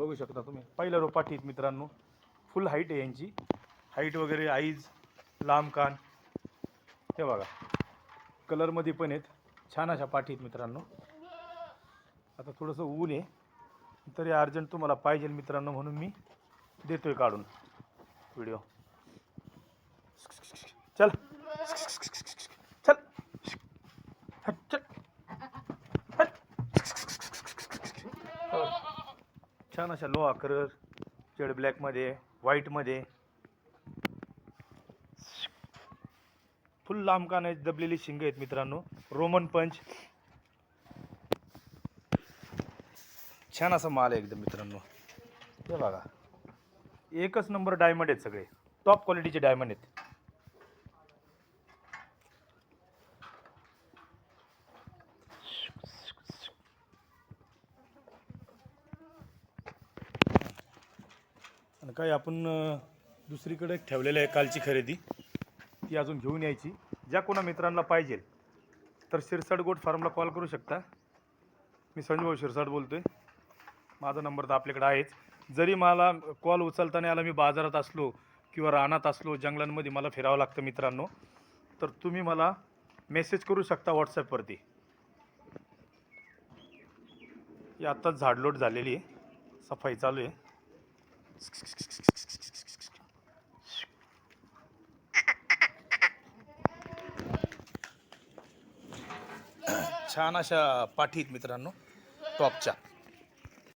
बघू शकता तुम्ही. पहिल्या रोपाटीत आहेत मित्रांनो. फुल हाईट आहे यांची. हाईट वगैरे आईज लांब कान. हे बघा. कलरमध्ये पण आहेत. छान अशा पाठी आहेत मित्रांनो. आता थोडंसं ऊन आहे. तरी अर्जंट तुम्हाला पाहिजे मित्रांनो म्हणून मी देतोय काढून. व्हिडिओ चल हट, चल हट. हो. छान अशा लोहा कलर चेड ब्लॅकमध्ये व्हाईटमध्ये फुल लांब कान आहेत दबलेली शिंग आहेत मित्रांनो. रोमन पंच. छान असा माल आहे एकदम मित्रांनो. हे बघा. एकच नंबर डायमंड आहेत सगळे. टॉप क्वालिटीचे डायमंड आहेत. आणि काही आपण दुसरीकडे ठेवलेलं आहे कालची खरेदी. ती अजून घेऊन यायची. ज्या कोणा मित्रांना पाहिजे तर शिरसाट गोट फार्मला कॉल करू शकता. मी संजूभाऊ शिरसाट बोलतो आहे माझा नंबर तर आपल्याकडे आहेच. जरी मला कॉल उचलताना आला मी बाजारात असलो किंवा रानात असलो जंगलांमध्ये मला फिरावं लागतं मित्रांनो तर तुम्ही मला मेसेज करू शकता व्हॉट्सॲपवरती. ही आत्ताच झाडलोट झालेली आहे. सफाई चालू आहे. छान अशा पाठीत मित्रांनो टॉपच्या.